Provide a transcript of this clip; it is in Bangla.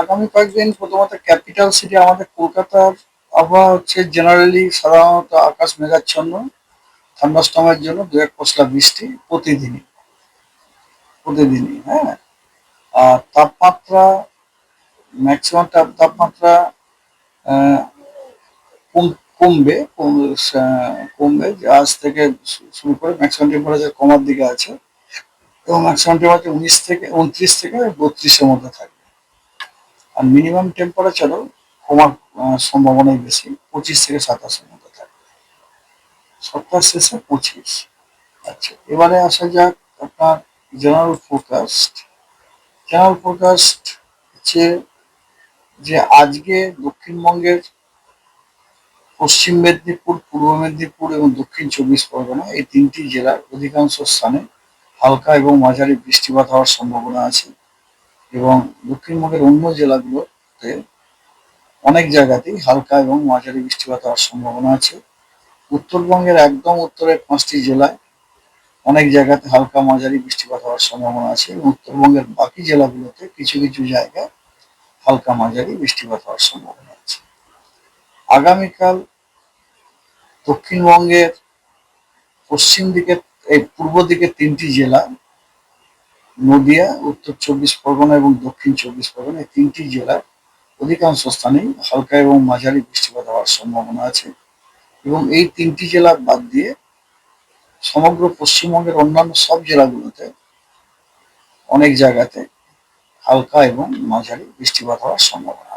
আগামী কয়েকদিন প্রথমত ক্যাপিটাল সিটি আমাদের কলকাতার আবহাওয়া হচ্ছে জেনারেলি সাধারণত আকাশ মেঘাচ্ছন্ন থান্ডাস্টমের জন্য দু এক পশলা বৃষ্টি প্রতিদিনই। প্রতিদিনই হ্যাঁ। আর তাপমাত্রা ম্যাক্সিমাম তাপমাত্রা কমবে কমবে। আজ থেকে শুরু করে ম্যাক্সিমাম টেম্পারেচার কমার দিকে আছে। এবং ম্যাক্সিমাম টেম্পারেচার উনিশ থেকে, উনত্রিশ থেকে বত্রিশের মধ্যে থাকবে। আর মিনিমাম টেম্পারেচারও কমার সম্ভাবনাই বেশি, পঁচিশ থেকে সাতাশের মধ্যে থাকবে। সপ্তাহ শেষে পঁচিশ। আচ্ছা এবারে আসা যাক আপনার জেনারেল ফোরকাস্ট জেনারেল ফোরকাস্ট হচ্ছে যে আজকে দক্ষিণবঙ্গের পশ্চিম মেদিনীপুর, পূর্ব মেদিনীপুর এবং দক্ষিণ চব্বিশ পরগনা এই তিনটি জেলার অধিকাংশ স্থানে হালকা এবং মাঝারি বৃষ্টিপাত হওয়ার সম্ভাবনা আছে। এবং দক্ষিণবঙ্গের অন্য জেলাগুলোতে অনেক জায়গাতেই হালকা এবং মাঝারি বৃষ্টিপাত হওয়ার সম্ভাবনা আছে। উত্তরবঙ্গের একদম উত্তরের পাঁচটি জেলায় অনেক জায়গাতে হালকা মাঝারি বৃষ্টিপাত হওয়ার সম্ভাবনা আছে এবং উত্তরবঙ্গের বাকি জেলাগুলোতে কিছু কিছু জায়গায় হালকা মাঝারি বৃষ্টিপাত হওয়ার সম্ভাবনা আছে। আগামীকাল দক্ষিণবঙ্গের পশ্চিম দিকে এই পূর্ব দিকে তিনটি জেলা, নদিয়া, উত্তর চব্বিশ পরগনা এবং দক্ষিণ চব্বিশ পরগনা, এই তিনটি জেলার অধিকাংশ স্থানেই হালকা এবং মাঝারি বৃষ্টিপাত হওয়ার সম্ভাবনা আছে এবং এই তিনটি জেলা বাদ দিয়ে সমগ্র পশ্চিমবঙ্গের অন্যান্য সব জেলাগুলোতে অনেক জায়গাতে হালকা এবং মাঝারি বৃষ্টিপাত হওয়ার সম্ভাবনা